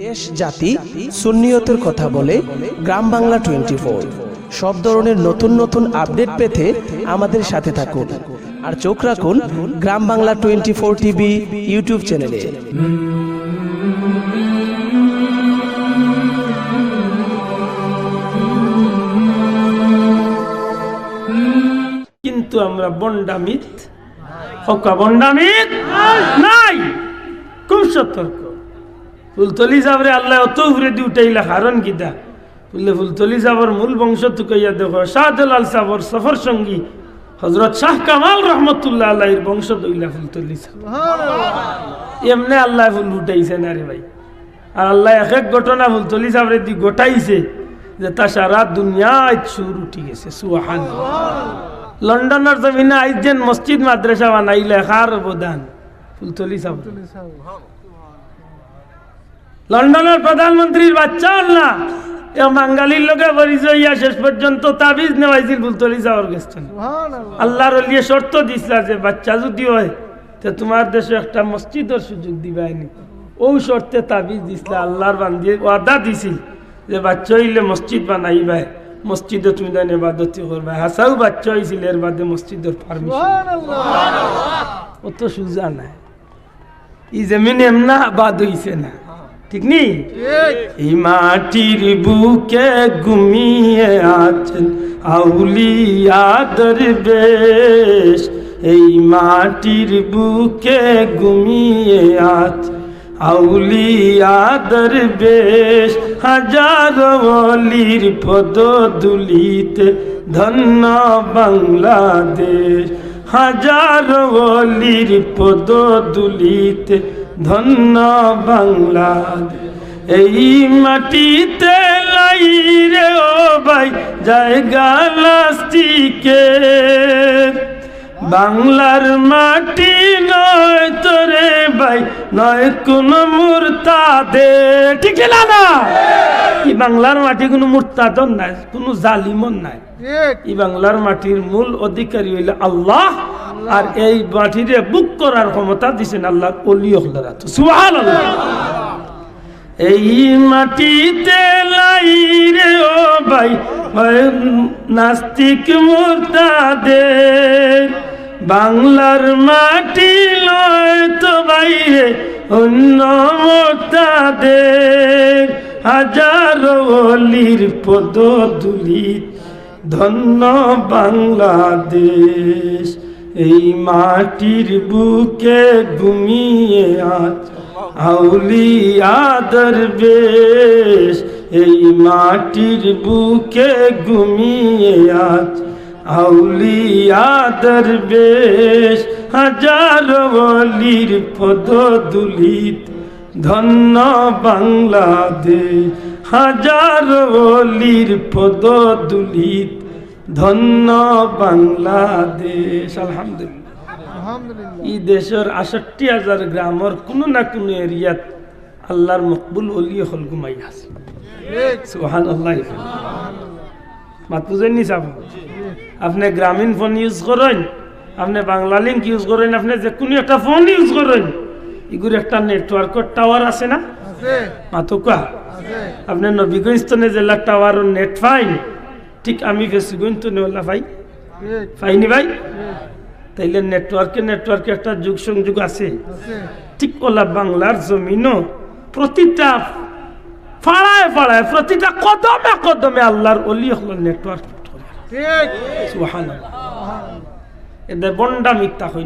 দেশ, জাতি, সুন্নিয়তের কথা বলে গ্রাম বাংলা টোয়েন্টি ফোর সব ধরনের নতুন নতুন আপডেট পেতে আমাদের সাথে থাকুন আর চোখ রাখুন Gram Bangla twenty four TV YouTube চ্যানেলে। কিন্তু আমরা বন্ডামিত। বন্ডামিত? নাই। খুব সতর্ক? ফুলতলি সাবরে আল্লাহ অত উপরে দি উঠাইলা কারণ কিতা বললে ফুলতলি সাবর মূল বংশ তুকাইয়া দেখো শাহদুলাল সাবর সফর সঙ্গী হজরত শাহ কামাল রহমতুল্লাহ আল্লাহর বংশ দইলা ফুলতলি এমনি আল্লাহ ফুল উঠাইছে না রে ভাই। আর আল্লাহ এক এক ঘটনা ফুলতলি সাবরে দি গোটাইছে যে তা সারা দুনিয়ায় সুর উঠি গেছে সুহান লন্ডনের জমিনে আইজেন মসজিদ মাদ্রাসা বানাইলে খার অবদান? ফুলতলি সাহ লন্ডনের প্রধানমন্ত্রীর বাচ্চা না। এ বাঙালির লোকে পরিচয় ইয়া শেষ পর্যন্ত তাবিজ নেওয়াইছিল ফুলতলি যাওয়ার গেছেন আল্লাহর লিয়ে শর্ত দিছিল যে বাচ্চা যদি হয় তো তোমার দেশে একটা মসজিদের সুযোগ দিবাইনি ও শর্তে তাবিজ দিছিল আল্লাহর বান্দিয়ে ওয়াদা দিছিল যে বাচ্চা হইলে মসজিদ বানাইবাই মসজিদে তুমি দেন এবাদতি করবা। হাসাও বাচ্চা হয়েছিল এর বাদে মসজিদের পারমিশন অত সুজা নাই। এই জমিন এমনা আবাদ হইছে না। ঠিক নেই? এই মাটির বুকে ঘুমিয়ে আছেন আউলিয়া দরবেশ। এই মাটির বুকে ঘুমিয়ে আছে আউলিয়া দরবেশ। হাজার অলির পদ দুলিতে ধন্য বাংলাদেশ। হাজার অলির পদ দুলিতে ধন্য বাংলাদেশ এই মাটিতে লাই রে ও ভাই, জায়গা লাস্টিকে। বাংলার মাটি নয় তোরে ভাই, নয় কোন মূর্তাদে ঠিক না এই বাংলার মাটি কোনো মূর্তাদন নাই, কোনো জালিমন নাই। এই বাংলার মাটির মূল অধিকারী হইলে আল্লাহ আর এই মাটিরে বুক করার ক্ষমতা দিছেন আল্লাহ অলি হলারা তো সুহান এই মাটিতে লাই রে ও ভাই নাস্তিক মোর্তাদে বাংলার মাটি লয় তো বাইরে অন্য মোর্তাদের। হাজার অলির পদ দুলিত ধন্য বাংলাদেশ, এই মাটির বুকে ঘুমিয়ে আজ আউলিয়াদের বেশ এই মাটির বুকে ঘুমিয়ে আজ আউলিয়াদের বেশ হাজার অলির পদ দুলিত ধন্য বাংলাদেশ, হাজার অলির পদ দুলিত ধন্য বাংলাদেশ আলহামদুলিল্লাহ। এই দেশের আষট্টি হাজার গ্রামের কোনো না কোনো এরিয়াত আল্লাহর মকবুল অলি হল ঘুমাই আছে। সুহান আল্লাহ মাত বুঝেননি চাব আপনি গ্রামীণ ফোন ইউজ করেন আপনি বাংলা লিঙ্ক ইউজ করেন আপনি যে কোনো একটা ফোন ইউজ করেন এগুলো একটা নেটওয়ার্কের টাওয়ার আছে না? মাতুকা আপনি নবীগঞ্জ তো জেলা টাওয়ার নেট পাই ঠিক আমি ফেসিগঞ্জ তো নেওয়ালা ভাই। পাইনি ভাই? তাইলে নেটওয়ার্কে নেটওয়ার্কে একটা যুগ সংযোগ আছে। ঠিক ওলা বাংলার জমিনও প্রতিটা ফাড়ায় ফাড়ায়, প্রতিটা কদমে কদমে আল্লাহর অলি হল নেটওয়ার্ক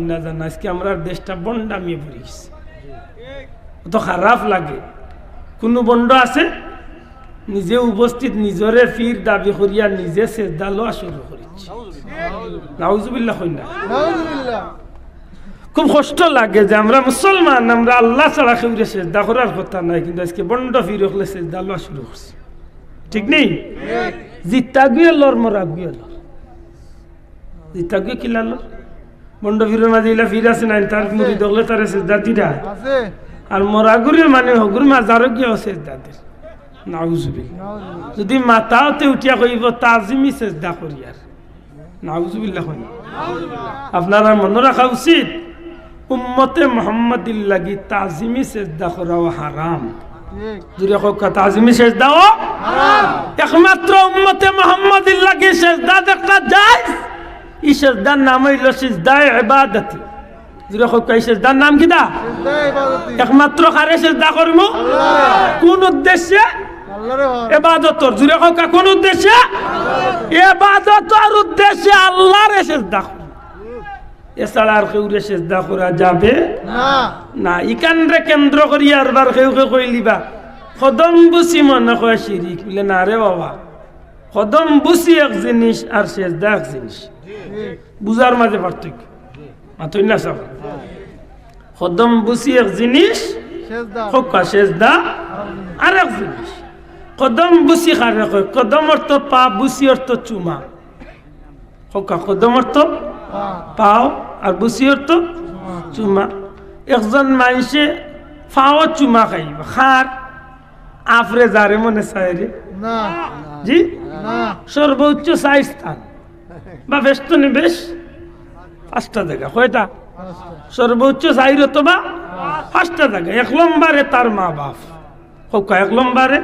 না জানা দেশটা বন্ডামিয়ে পড়িস তো খারাপ লাগে। কোনো বন্ড আছে? নিজে উপস্থিত নিজরে ফির দাবি করিয়া নিজে চেষ্টা লোয়া শুরু করেছি নাউজুবিল্লাহ খুব কষ্ট লাগে যে আমরা মুসলমান আমরা আল্লাহ ছাড়া কেউরে চেষ্টা করার কথা নাই কিন্তু আজকে বন্ড ফির হলে চেষ্টা লোয়া শুরু করছি। ঠিক নেই? জিতা গুয়ে লর মরা গুয়ে লর জিতা গুয়ে কিলা লর বন্ড ফিরের মাঝে ইলা ফির আছে নাই তার মুড়ি দখলে তার চেষ্টা দিরা। আর মরাগুরির মানে হগুর মাজারও গিয়ে চেষ্টা দির। নাউজুবিল্লাহ যদি মাথাতে উঠিয়া কইব তাজিমি চেষ্টা করি আর। নাউজুবিল্লাহ আপনারা মনে রাখা উচিত উম্মতে মোহাম্মদির লাগি তাজিমি চেষ্টা করাও হারাম। জুড়ে হোক তাজিমি শেষ দাও একমাত্র উম্মতে মোহাম্মদ লাগে শেষদা দেখা যায় ই শেষদার নাম হইল সিজদায় ইবাদতি। জুড়ে হোক এই শেষদার নাম কিটা একমাত্র কারে শেষদা করব? কোন উদ্দেশ্যে? এবাদতর জুড়ে হোক কোন উদ্দেশ্যে? এবাদতর উদ্দেশ্যে আল্লাহর শেষদা করব এছাড়া আর কেউ শেষদা করা যাবে না। ইকানরে কেন্দ্র করি আর বার কেউ কেউ কইলিবা কদম বুসি মনে কয় শিরিক। বলে না রে বাবা। কদম বুসি এক জিনিস আর সেজদা এক জিনিস। বুঝার মাঝে পার্থক্য। মাথুই না সব। কদম বুসি এক জিনিস হকা সেজদা আর এক জিনিস। কদম বুসি কারে কয়? কদম অর্থ পা বুসি অর্থ চুমা। হকা কদম অর্থ পাও আর বুসি অর্থ চুমা। একজন মানুষে ফাও চুমা খাইব খার। আফরে যারে মনে চাইরে জি? সর্বোচ্চ চাই স্থান। বা বেষ্টনী বেশ। পাঁচটা জায়গা কয়টা? সর্বোচ্চ চাইর বা পাঁচটা জায়গা। এক নম্বরে তার মা বাপ। হোক এক নম্বরে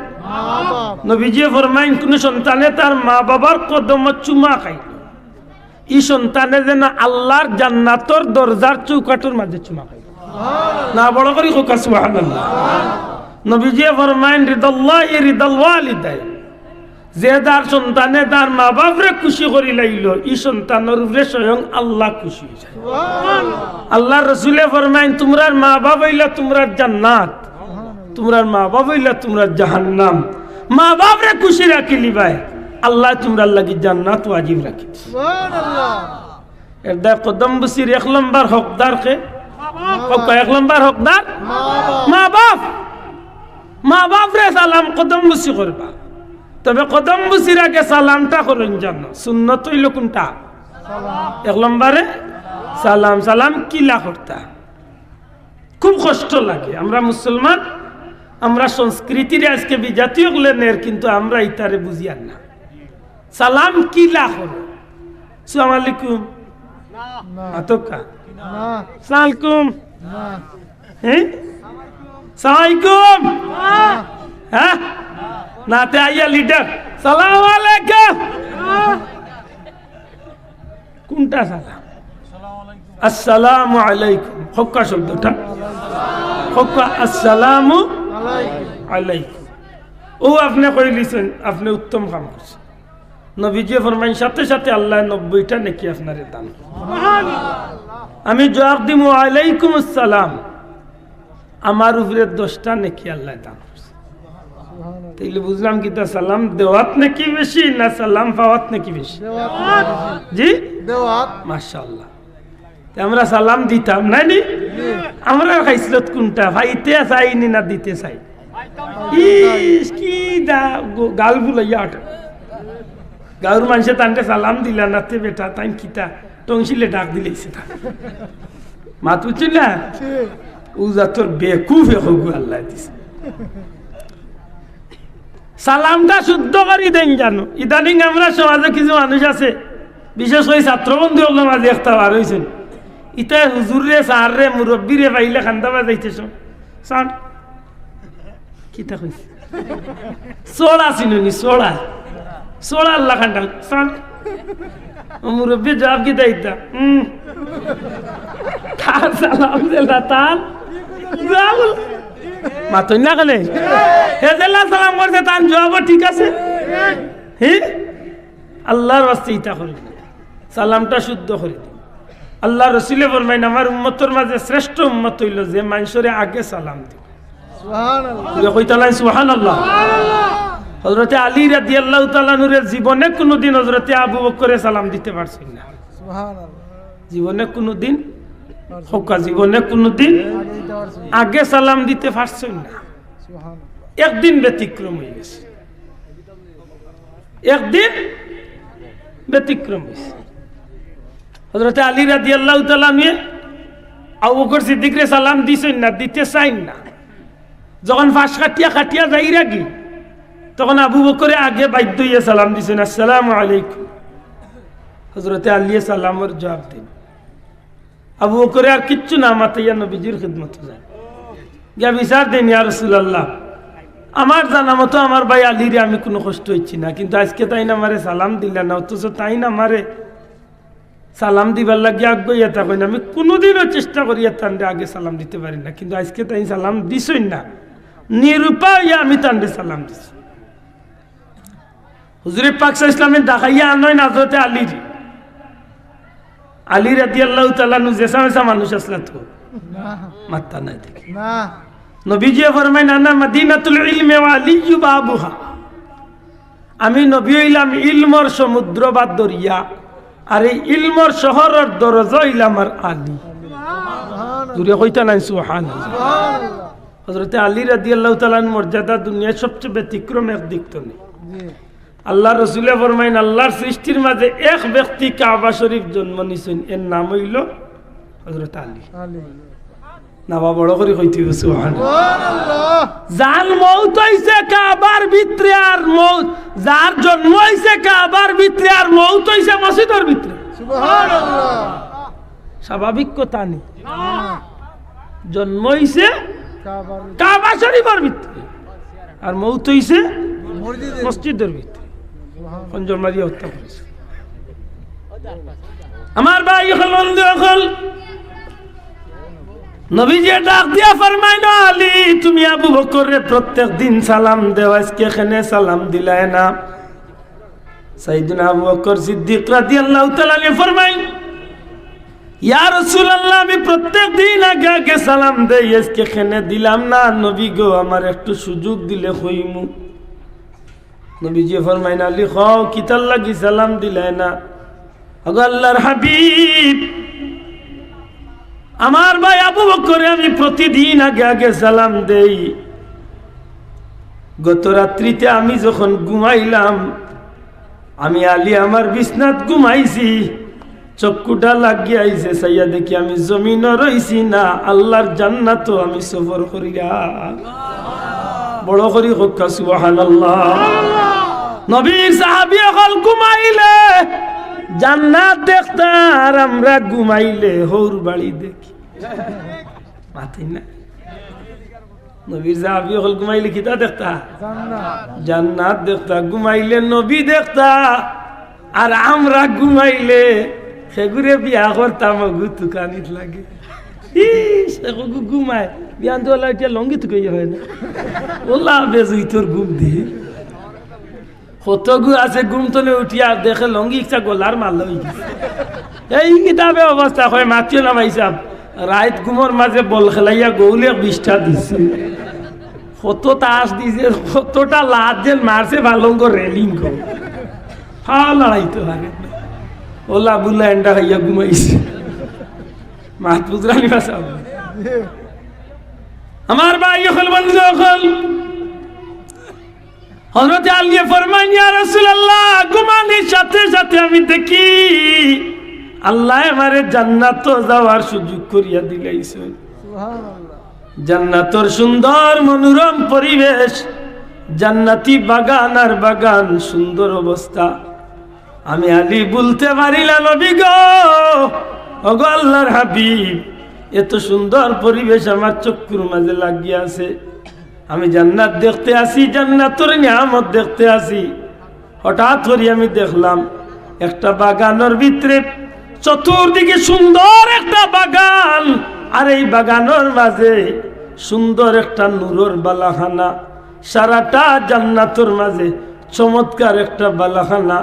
নবীজি ফরমাইন কোন সন্তানে তার মা বাবার কদম চুমা খাইল ই সন্তানে যেন আল্লাহর জান্নাতর দরজার চৌকাটোর মাঝে চুমা খাইল না বড় করি হোক নবীজি ফরমাইন রিদাল্লাহ রিদাল ওয়ালিদাই যে তার সন্তানে তার মা বাপরে খুশি করি লাইল ই সন্তানের উপরে স্বয়ং আল্লাহ খুশি হয়ে যায়। আল্লাহ রসুলে ফরমাইন তোমরার মা বাপ হইলা তোমরা জান্নাত। তোমরার মা বাপ হইলা তোমরা জাহান্নাম। মা বাপরে খুশি রাখিলি ভাই। আল্লাহ তোমরা লাগি জান্নাত ওয়াজিব রাখি। এর দা কদম বসির এক নম্বর হকদার কে? এক নম্বর হকদার? মা বাপ। মা বাপ। রে সালাম কদম বসি করবা। তবে কদম বসির আগে সালামটা করুন জানো। সুন্নত হইল কোনটা? এক নম্বরে সালাম সালাম কিলা করতা। খুব কষ্ট লাগে। আমরা মুসলমান আমরা সংস্কৃতির আজকে বিজাতীয় লেনের কিন্তু আমরা ইতারে বুঝিয়ার না। সালাম কিলা করো সালাম আলাইকুম। আতকা। সালামালাইকুম হ্যাঁ সালামালাইকুম হ্যাঁ? নাতে আইয়া লিডার। সালাম আলাইকুম। কোনটা সালাম? আসসালামু আলাইকুম। হক্কা শব্দটা। হক্কা আসসালামু ও আপনি করে লিছেন আপনি উত্তম কাম করছেন। নবীজি ফরমাইন সাথে সাথে আল্লাহ নব্বইটা নাকি আপনারে দান আমি জবাব দিব আলাইকুম আসসালাম। আমার উপরে দশটা নাকি আল্লাহ দান তাইলে বুঝলাম কি তা সালাম দেওয়াত নাকি বেশি না সালাম পাওয়াত নাকি বেশি? জি? মাশাআল্লাহ। তে আমরা সালাম দিতাম নাই নি? আমরা খাইছিল কোনটা? ভাইতে চাইনি না দিতে চাই? কি দা গাল বুলাইয়া ওঠে গাঁর মানুষে তানকে সালাম দিলা, নাতে বেটা তাই কিতা টংসিলে ডাক দিলেছে তা মাত না? ও যা তোর বেকুফ হোক আল্লাহ দিছে। সালামটা শুদ্ধ করি দেন জানো। ইদানিং আমরা সমাজে কিছু মানুষ আছে। বিশেষ করে ছাত্রবন্ধু মাঝে একটা বার হয়েছেন ইটা হুজুর রে সার রে মুরব্বী রে পাইলে খান্দা বাজাইতেছ সান কিতা কইছে সোড়া চিনুনি সোড়া সোড়া আল্লাহ খান্ডা সান মুরব্বী জবাব কি দাইতা হুম তার সালাম দিলা তার জবাব মাতই না কেন? হেজেল্লা সালাম করছে তার জবাব ঠিক আছে। হ্যাঁ আল্লাহর বাস্তে ইতা করে। সালামটা শুদ্ধ করে। আল্লাহ রসুলে বলবেন আমার উম্মতর মাঝে শ্রেষ্ঠ উম্মত হইল যে মানুষরে আগে সালাম দিব। হজরতে আলী রাদি আল্লাহ তালানুরের জীবনে কোনোদিন হজরতে আবু বকরে সালাম দিতে পারছেন না। জীবনে কোনোদিন হকা জীবনে কোনোদিন আগে সালাম দিতে পারছেন না। একদিন ব্যতিক্রম হয়ে গেছে। একদিন ব্যতিক্রম হয়েছে। হজরতে আলী রাদি আল্লাহ তালানুয়ে আবু বকর সিদ্দিকরে সালাম দিছেন না, দিতে চাইন না। যখন ফাঁস কাটিয়া কাটিয়া যাই রাখি তখন আবু বকরে আগে বাধ্য হইয়া সালাম দিছেন, আসসালাম আলাইকুম। হজরতে আলিয়া সালামর জবাব দিন। আবু বকরে আর কিচ্ছু না মাতাইয়া নবীজির খিদমত যায়। গিয়া বিচার দেন, ইয়া রসুলাল্লাহ, আমার জানা মতো আমার ভাই আলিরে আমি কোনো কষ্ট হচ্ছি না, কিন্তু আজকে তাই না মারে সালাম দিলে না, অথচ তাই না আমারে সালাম দিবার লাগে আগ্রহ থাকুন আমি কোনোদিনও চেষ্টা করি তান্ডে আগে সালাম দিতে পারি না কিন্তু আজকে তাই সালাম দিছই না। নিরুপায় আমি তান্ডে সালাম দিছি। হুজুরে পাকসা ইসলামের ডাকাইয়া আনয় নাজরতে আলির আলী রাদি আল্লাহ তালানু জেসা মেসা মানুষ আসলা তো। মাত্তা নাই দেখি। না। নবীজি ফরমাই নানা মদিনাতুল ইলমে আলিয়ু বাবুহা। আমি নবী ইলাম ইলমর সমুদ্র বা দরিয়া। আর এই ইলমর শহরের দরজা ইলামার আলী। দূরে কইতা নাই সুহান হজরতে আলী রাদি আল্লাহ তালান মর্যাদা দুনিয়ার সবচেয়ে ব্যতিক্রম এক দিক তো নেই। আল্লাহ রসুলে ফরমাইন আল্লাহর সৃষ্টির মাঝে এক ব্যক্তি কাবা শরীফ জন্ম নিছেন এর নাম হইল হজরত আলী। নাবা বড় করে কইতে সুবহানাল্লাহ। যার মৌত হইছে কাবার ভিতরে আর মৌত যার জন্ম হইছে কাবার ভিতরে আর মৌত হইছে মসজিদের ভিতরে। সুবহানাল্লাহ। স্বাভাবিক কথা নেই জন্ম হইছে কাবা শরীফের ভিতরে আর মৌত হইছে মসজিদে মসজিদের ভিতরে। পঞ্জর মারিয়া হত্যা করেছে। আমার ভাই হল বন্ধু হল নবীজি ডাক দিয়া ফরমাই না আলী, তুমি আবু বকরে প্রত্যেক দিন সালাম দেও, আজকে এখানে সালাম দিলাই না। সাইদিন আবু বকর সিদ্দিক রাদিয়াল্লাহু তাআলা নে ফরমাই ইয়া রাসূলুল্লাহ, আমি প্রত্যেক দিন আগে আগে সালাম দেই, আজকে এখানে দিলাম না। নবী গো, আমার একটু সুযোগ দিলে কইমু নবীজি ফরমাইন আলী, খাও কিতার লাগি সালাম দিলাই না? আগো আল্লাহর হাবিব আমার ভাই আবু বকরে আমি প্রতিদিন আগে আগে সালাম দেই। গত রাত্রিতে আমি যখন ঘুমাইলাম, আমি আলী আমার বিছনাত ঘুমাইছি, চক্ষুটা লাগিয়ে আইছে সাইয়া দেখি আমি জমিন রইছি না, আল্লাহর জান্নাত আমি সফর করিয়া বড় করি হক্কা সুবহানাল্লাহ। নবীর সাহাবী হল ঘুমাইলে, জান্নাত দেখতা আর আমরা ঘুমাইলে, হৌর বাড়ি দেখি। মাথায় না। নবীর হল ঘুমাইলে কিতা দেখতা? জান্নাত দেখতা, ঘুমাইলে নবী দেখতা। আর আমরা ঘুমাইলে সেগুরে বিয়া করতাম গু তুকানিত লাগে। এতিয়া হয় না। ওলা উঠিয়া দেখে লঙ্গি ইচ্ছা গোলার গেছে। এই কিতাবে অবস্থা হয়, মাতিও না রাত ঘুমর মাঝে বল খেলাইয়া গৌলে বিষ্ঠা দিছে। কত তাস দিছে, কতটা লাভ যে মারছে ভালঙ্গ রেলিং কো হা লড়াইতে লাগে। ওলা বুল্লা এন্ডা খাইয়া ঘুমাইছে। মাহফুজ রানী বাসা। জি আমার ভাই হল বন্ধু হল হজরত আলিয়ে ফরমান ইয়া রাসূলুল্লাহ, ঘুমানোর সাথে সাথে আমি দেখি আল্লাহ আমারে জান্নাত যাওয়ার সুযোগ করিয়া সুবহানাল্লাহ। জান্নাতর সুন্দর মনোরম পরিবেশ জান্নাতি বাগান আর বাগান সুন্দর অবস্থা। আমি আলী বলতে পারিলাম নবী গো। ওগো আল্লাহর হাবিব এত সুন্দর পরিবেশ আমার চক্ষুর মাঝে লাগিয়ে আছে। আমি জান্নাত দেখতে আসি জান্নাতর নিয়ামত দেখতে আসি। হঠাৎ করে আমি দেখলাম একটা বাগানের ভিতরে চতুর্দিকে সুন্দর একটা বাগান। আর এই বাগানের মাঝে সুন্দর একটা নূরের বালাখানা, সারাটা জান্নাতর মাঝে চমৎকার একটা বালাখানা।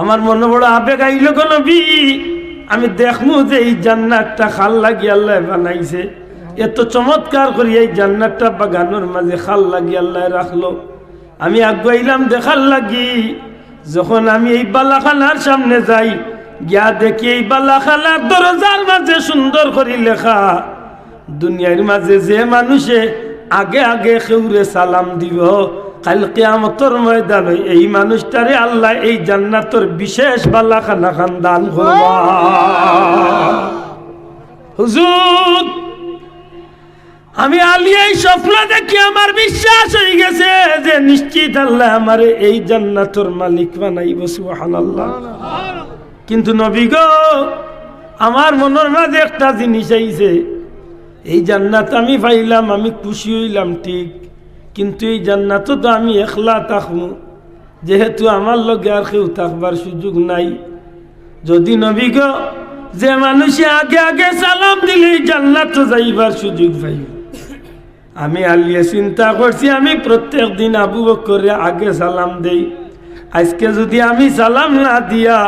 আমার মনে বড় আবেগ আইল গো নবী, আমি দেখমু যে এই জান্নাতটা খাল লাগি আল্লাহ বানাইছে। এত চমৎকার করি এই জান্নাতটা বাগানোর মাঝে খাল লাগি আল্লাহ রাখল। আমি আগুয়াইলাম দেখার লাগি, যখন আমি এই বালাখানার সামনে যাই গিয়া দেখি এই বালাখানার দরজার মাঝে সুন্দর করি লেখা। দুনিয়ার মাঝে যে মানুষে আগে আগে খেউরে সালাম দিব, কাল কেয়ামতর ময়দানে এই মানুষটারে আল্লাহ এই জান্নাতর বিশেষ বালাখানা খান দান করবা হুজুর, আমি আলী এই স্বপ্ন দেখি আমার বিশ্বাস হয়ে গেছে যে নিশ্চিত আল্লাহ আমার এই জান্নাতর মালিক বানাইব, সুবহানাল্লাহ। কিন্তু নবী গো, আমার মনের মাঝে একটা জিনিস আইছে। এই জান্নাত আমি পাইলাম, আমি খুশি হইলাম ঠিক। কিন্তু এই জান্নাত তো আমি একলা থাকব। যেহেতু আমার লগে আর কেউ থাকবার সুযোগ নাই। যদি নবী গো, যে মানুষে আগে আগে সালাম দিলেই জান্নাত যাইবার সুযোগ পাই। আমি আলিয়ে চিন্তা করছি, আমি প্রত্যেক দিন আবু বকরে আগে সালাম দেই। আজকে যদি আমি সালাম না দিয়া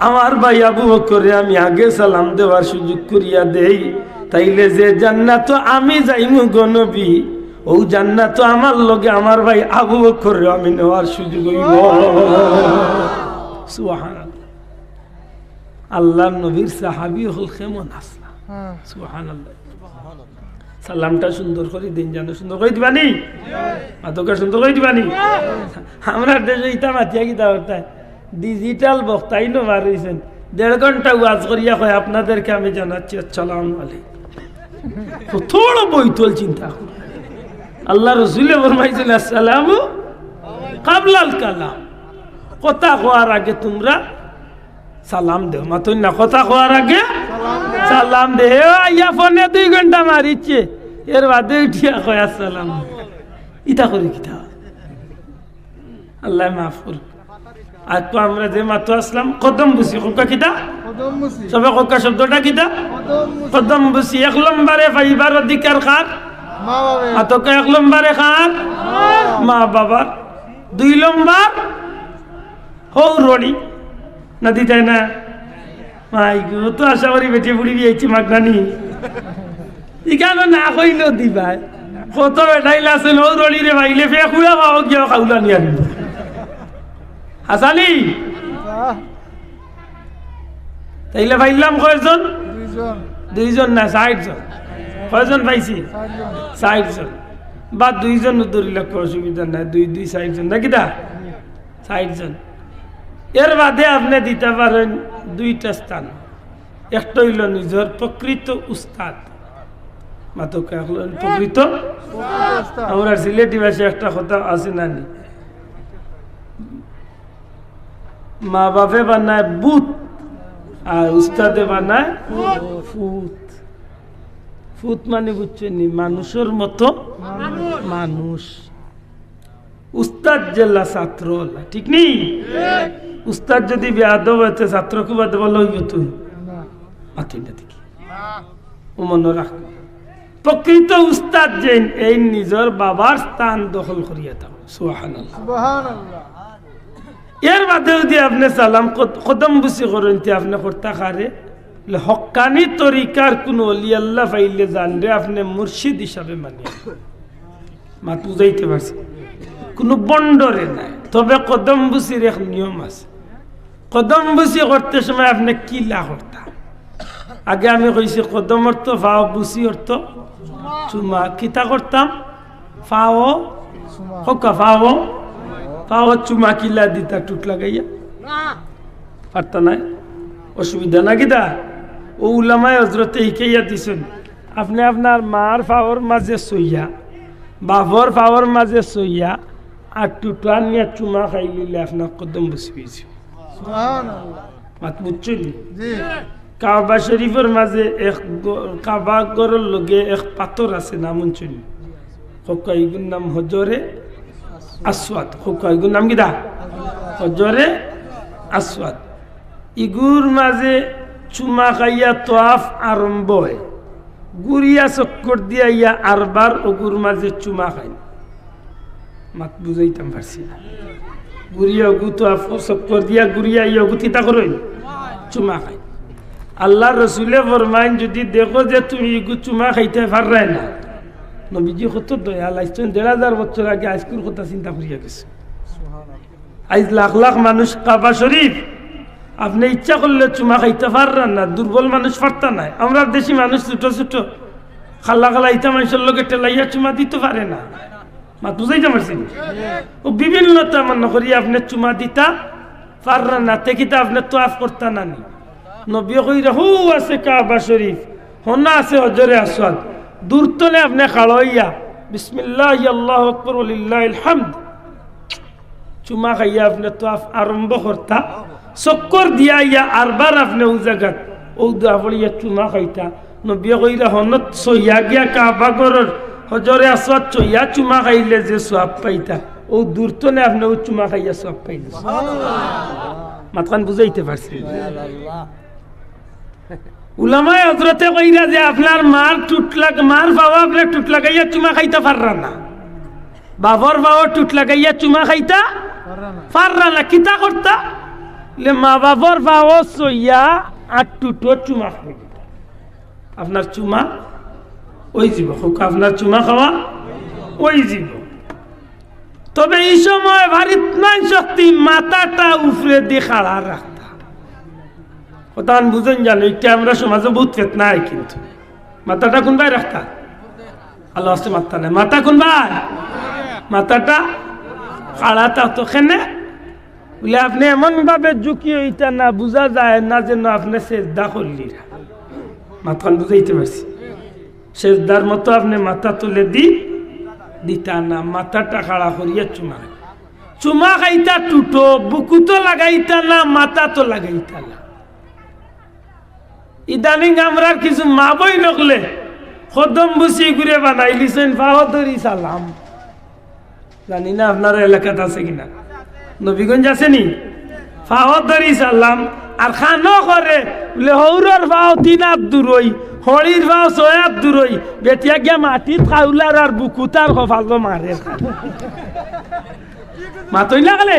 আমার ভাই আবু বকরে আমি আগে সালাম দেওয়ার সুযোগ করিয়া দেই। তাইলে যে জান্নাত আমি যাইমু গনবী ও জান্নাত আমার লগে আমার ভাই আবু বকরে আমি নেওয়ার সুযোগ হইব আল্লাহর নবীর সাহাবি হল কেমন আসলা হ্যাঁ। সালামটা সুন্দর করে দিন জানো সুন্দর করে দিবানি। মাতকে সুন্দর করে দিবানি। আমরা দেশে ইটা মাতিয়া গিতা ডিজিটাল বক্তাই নো মারিছেন। দেড় ঘণ্টা ওয়াজ করিয়া হয় আপনাদেরকে আমি জানাচ্ছি, আসসালাম আলাইকুম। থোড়ো বইতল চিন্তা করুন আল্লাহ রসুলে ফরমাইছেন, আসসালামু কাবলাল কালাম। কথা হওয়ার আগে তোমরা সালাম দেও। মাতুন না কথা হওয়ার আগে সালাম দে আইয়া ফোনে দুই ঘণ্টা মারিচ্ছে। এর বাদে উঠিয়া কয়, আসসালাম ইটা করি কিতা? আল্লাহ মাফ করুক। আর তো আমরা যে মাত্র আসলাম কদম বুঝি কোকা কিতা? সবে কোকা শব্দটা কিতা? কদম বুঝি এক লম্বারে ফাইবার অধিকার বাবে আতকে এক লম্বারে খার? মা বাবার। দুই লম্বার? হৌ রড়ি না দিতাই না। মাই গো তো আশা করি বেটে বুড়ি বিয়েছি মাগনানি ইখানো না কইল দিবাই? কত বেটাইলে আছে হৌ রড়ি রে ভাইলে ফে খুঁড়া পাও কিয় খাউলা নিয়ে আনব আহ, তাইলে ভাইলাম কয়জন? দুইজন। না ষাটজন কয়জন পাইছি? ষাটজন বা দুইজন ধরিলে কোনো অসুবিধা নাই দুই দুই ষাটজন নাকি দা ষাটজন এর বাদে আপনি দিতে পারেন দুইটা স্থান। একটা হইল নিজের প্রকৃত উস্তাদ। মাতকে প্রকৃত আমরা সিলেটি ভাষায় একটা কথা আছে না নি? মা বাপে বানায় বুত আর উস্তাদে বানায় মানে বুঝছেন মানুষের মতো মানুষ। উস্তাদ জেলা ছাত্র ঠিক নেই উস্তাদ যদি বেয়াদব হইতে ছাত্রকে বাদ বলা হইব তুই। দেখি। ও মনে রাখ। প্রকৃত উস্তাদ যে, এই নিজের বাবার স্থান দখল করিয়া দাও। সুবহানাল্লাহ। এর বাদে যদি আপনি সালাম কদ- কদম বুসি করেন আপনি করতে খারে। লে হক্কানি তরিকার কোন অলি আল্লাহ পাইলে জানলে আপনি মুর্শিদ হিসাবে মানি মাত বুঝাইতে পারছি? কোনো বন্ডরে নাই। তবে কদম বুসির এক নিয়ম আছে। কদম বুসি করতে সময় আপনি কি লা করতা আগে আমি কইছি কদম অর্থ ফাও বুসি অর্থ চুমা। কিতা করতাম? ফাও হকা ফাও। ফাও চুমা কিলা দিতা টুট লাগাইয়া। পারতা নাই? অসুবিধা না কিতা ও উলামায় হজরতে শিকাইয়া দিছেন আপনি আপনার মার ফাওয়ার মাঝে সইয়া বাপর ফাওয়ার মাঝে সইয়া আর টুটা নিয়ে চুমা খাই লিলে আপনার কদম বসে পেয়েছি মাত বুঝছেন? কাবা শরীফের মাঝে এক কাবা গরের লগে এক পাথর আছে নাম শুন হকাইগুর নাম হজরে আসওয়াদ। হকাইগুর নাম কিদা হজরে আসওয়াদ। ইগুর মাঝে চুমা খাইয়া তোয়াফ আরম্ভ হয়। গুড়িয়া চক্কর দিয়া ইয়া আরবার ওগুর মাঝে চুমা খাই মাত বুঝাইতাম পারছি না। গুড়িয়া গু তোয়াফ চক্কর দিয়া গুড়িয়া ইয়া গুতিতা করেন? চুমা খাই আল্লাহ রসুলে ফরমাইন, যদি দেখো যে তুমি ইগু চুমা খাইতে পাররাই না নবীজি কত দয়া লাগছেন দেড় হাজার বছর আগে আজকুর কথা চিন্তা করিয়া গেছে। আজ লাখ লাখ মানুষ কাবা শরীফ। আপনি ইচ্ছা করলে চুমা খাইতে পারবেন না দুর্বল মানুষ পারতা নাই। আমরা দেশি মানুষ ছোট ছোট। খাল্লা খালা ইটা মানুষের লোকে টেলাইয়া চুমা দিতে পারে না। মা বুঝাইতে পারছি? ও বিভিন্ন তামান্না করি আপনি চুমা দিতা পারবেন না তেকিতা আপনি তো আফ করতা না নি। নবী কইরা হু আছে কাবা শরীফ। হনা আছে হজরে আসওয়াদ। দূরতলে আপনি খাড়াইয়া বিসমিল্লাহ আল্লাহু আকবার ওয়ালিল্লাহিল হামদ চুমা খাইয়া আপনি তো আরম্ভ করতা। চক্কর দিয়া ইয়া আরবার আপনি ও জায়গাত ও দা পড়িয়া চুমা খাইতা। নবী কইরা হনত সইয়া গিয়া কাবা গরর হজরে আসওয়াদ চইয়া চুমা খাইলে যে সোয়াব পাইতা। ও দূর তো না আপনি ও চুমা খাইয়া সোয়াব পাইলে। মাতখান বুঝাইতে পারছি উলামায় হজরতে কইরা যে আপনার মার টুট লাগ মার বাবা আপনি টুট লাগাইয়া চুমা খাইতে পাররা না। বাবর বাবা টুট লাগাইয়া চুমা খাইতা পাররা না। কিতা করতা? লে মা বাবর বাবা সইয়া আর টুটো চুমা খাই আপনার চুমা ওই জীব হোক আপনার চুমা খাওয়া ওই জীব। তবে এই সময় ভারিত নাই শক্তি মাথাটা উফরে দিয়ে খাড়া রাখতা। কোথাও বুঝেন জানো এটা আমরা সমাজে বহুত হয় কিন্তু। মাথাটা কোনবাই রাখতা? আল্লাহ আসতে মাথা নাই মাথা কোনবাই মাথাটা খাড়া তো খেনে বলে, আপনি এমন ভাবে ঝুঁকি ওইটা না, বোঝা যায় না যেন আপনি চেষ্টা করলি মাথান বুঝাইতে পারছি? শেষদার মতো আপনি মাথা তুলে দি, দিতা না, মাথাটা খাড়া করিয়া চুমা। চুমা খাইতা টুটো বুকু তো লাগাইতা না, মাথা তো লাগাইতা না। ইদানিং আমরা কিছু মা বই নকলে কদম বুসি ঘুরে বানাই লিছেন বাহাদুরি সালাম। জানি না আপনার এলাকাতে আছে কিনা। নবীগঞ্জ আছে নি? ফাহদরি সালাম। আর খানো করে, বলে হৌরর ভাও তিন হাত দূরই হরির ভাও ছয় হাত দূরই বেটিয়া গিয়া মাটিত খাউলার আর বুকুতার কফালো মারে মাতই লাগলে?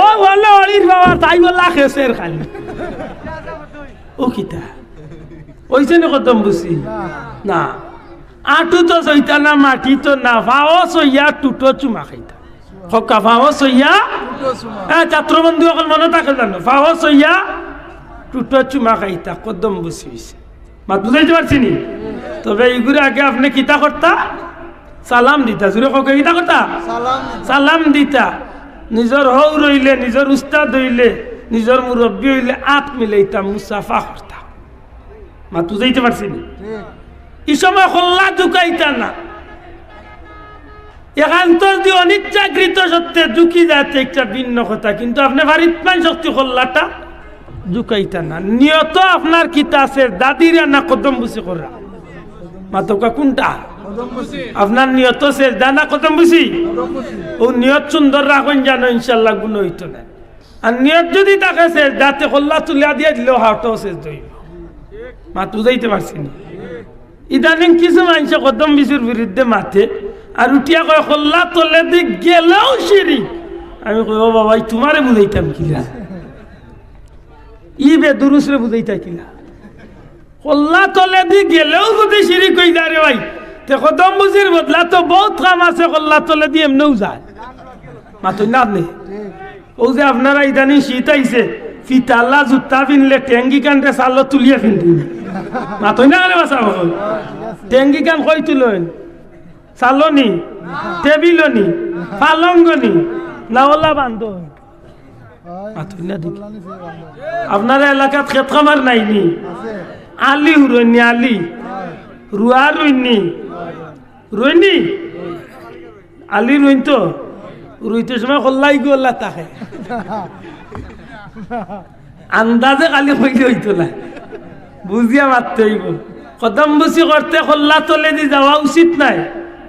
ও বললে হরির ভাও তাই বললা খেসের খালি। ও কিতা। ওইছে নি কদম বুঝি। না। আটু তো সইতা না মাটি তো না। ভাও সইয়া টুটো চুমা খাইতা। হকা সইয়া হ্যাঁ ছাত্র বন্ধু মনে থাকে জানো? সইয়া টুটো চুমা খাইতা। কদম বুঝি হইছে মাত বুঝাইতে পারছি নি? তবে এইগুলো আগে আপনি কিতা করতা সালাম দিতা। জুড়ে ককে কিতা করতা সালাম সালাম দিতা। নিজর হৌ রইলে নিজর উস্তাদ হইলে নিজর মুরব্বী হইলে আত মিলাইতা মুসাফা করতা মাত বুঝাইতে পারছি নি। এই সময় হল্লা ঢুকাইতা না। অনিচ্ছাকৃত ভিন্ন কথা, কিন্তু আপনি শক্তি না। আপনার কিতা আছে কদম কোনটা? নিয়ত সে দানা কদম বুঝি ও নিয়ত সুন্দর রাখুন জানো, ইনশাল্লাহ গুণ হইতো না। আর নিয়ত যদি তাকে সে যাতে হল্লা তুলিয়া দিয়ে দিলেও হাওটাও শেষ দইব মা বুঝাইতে পারছি না। ইদানিং কিছু মানুষ কদম বিশুর বিরুদ্ধে মাথে আর উঠিয়া কয় হল্লা তলে দি গেলেও সিঁড়ি। আমি কই, ও বাবা ই তোমারে বুঝাইতাম কিলা ই বে দুরুসরে বুঝাইতা কিলা হল্লা তলে দি গেলেও যদি সিঁড়ি কই রে ভাই, তে কদম বুঝির বদলা তো বহুত কাম আছে হল্লা তলে দি এমনেও যায়। মাথুই না। আপনি ও যে আপনারা ইদানিং শীত আইছে ফিতাল্লা জুতা পিনলে, টেঙ্গি কানতে চালো তুলিয়ে পিন্ধি মাথুই না আরে বাসা টেঙ্গি কান কই তুলেন চালনি, টেবিলনি, পালঙ্গনি না দেখি কল্যাণী আপনার এলাকাত খেত নাইনি। আলি হুরনি, আলি। রুয়া রুইনি রুইনি আলি রুইন তো? রুইতে সময় কল্লাই গল্লা তাকে আন্দাজে কালি কইলে হইতো না। বুঝিয়া মারতে হইব। কদম বুঝি করতে কল্লা তলে দি যাওয়া উচিত নাই।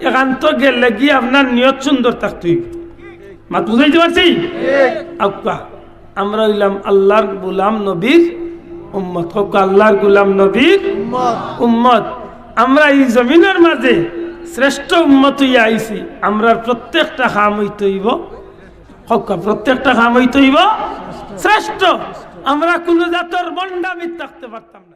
একান্ত গেলে গিয়ে আপনার নিয়ত সুন্দর থাকতে হইব। মাত বুঝাইতে পারছি? আপ্পা আমরা হইলাম আল্লাহর গুলাম নবীর উম্মত। হোক আল্লাহর গুলাম নবীর উম্মত। আমরা এই জমিনের মাঝে শ্রেষ্ঠ উম্মত হইয়া আইছি। আমরা প্রত্যেকটা খাম হইতে হইব। হকা, প্রত্যেকটা খাম হইতে হইব। শ্রেষ্ঠ। আমরা কোনো জাতর বন্ডামিত থাকতে পারতাম না।